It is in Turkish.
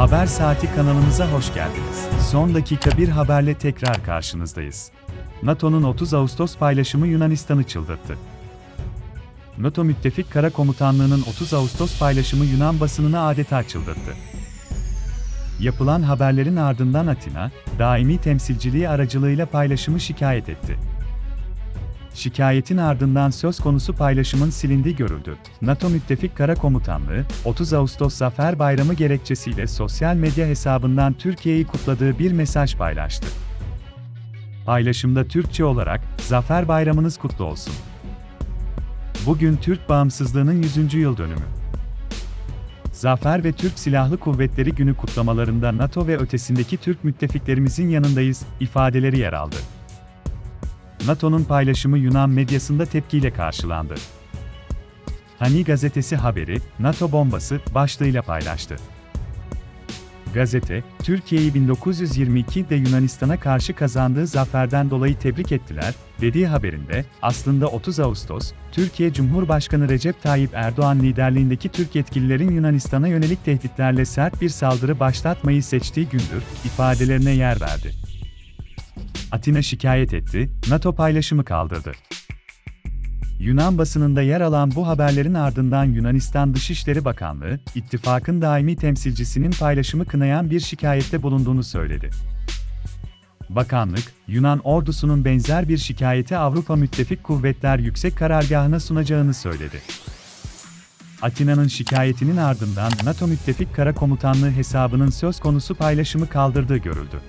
Haber Saati kanalımıza hoş geldiniz. Son dakika bir haberle tekrar karşınızdayız. NATO'nun 30 Ağustos paylaşımı Yunanistan'ı çıldırttı. NATO Müttefik Kara Komutanlığı'nın 30 Ağustos paylaşımı Yunan basınını adeta çıldırttı. Yapılan haberlerin ardından Atina, daimi temsilciliği aracılığıyla paylaşımı şikayet etti. Şikayetin ardından söz konusu paylaşımın silindiği görüldü. NATO Müttefik Kara Komutanlığı, 30 Ağustos Zafer Bayramı gerekçesiyle sosyal medya hesabından Türkiye'yi kutladığı bir mesaj paylaştı. Paylaşımda Türkçe olarak, Zafer Bayramınız kutlu olsun. Bugün Türk bağımsızlığının 100. yıl dönümü. Zafer ve Türk Silahlı Kuvvetleri Günü kutlamalarında NATO ve ötesindeki Türk müttefiklerimizin yanındayız ifadeleri yer aldı. NATO'nun paylaşımı Yunan medyasında tepkiyle karşılandı. Hani gazetesi haberi, NATO bombası başlığıyla paylaştı. Gazete, Türkiye'yi 1922'de Yunanistan'a karşı kazandığı zaferden dolayı tebrik ettiler, dediği haberinde, aslında 30 Ağustos, Türkiye Cumhurbaşkanı Recep Tayyip Erdoğan liderliğindeki Türk yetkililerin Yunanistan'a yönelik tehditlerle sert bir saldırı başlatmayı seçtiği gündür, ifadelerine yer verdi. Atina şikayet etti, NATO paylaşımı kaldırdı. Yunan basınında yer alan bu haberlerin ardından Yunanistan Dışişleri Bakanlığı, ittifakın daimi temsilcisinin paylaşımı kınayan bir şikayette bulunduğunu söyledi. Bakanlık, Yunan ordusunun benzer bir şikayeti Avrupa Müttefik Kuvvetler Yüksek Karargahı'na sunacağını söyledi. Atina'nın şikayetinin ardından NATO Müttefik Kara Komutanlığı hesabının söz konusu paylaşımı kaldırdığı görüldü.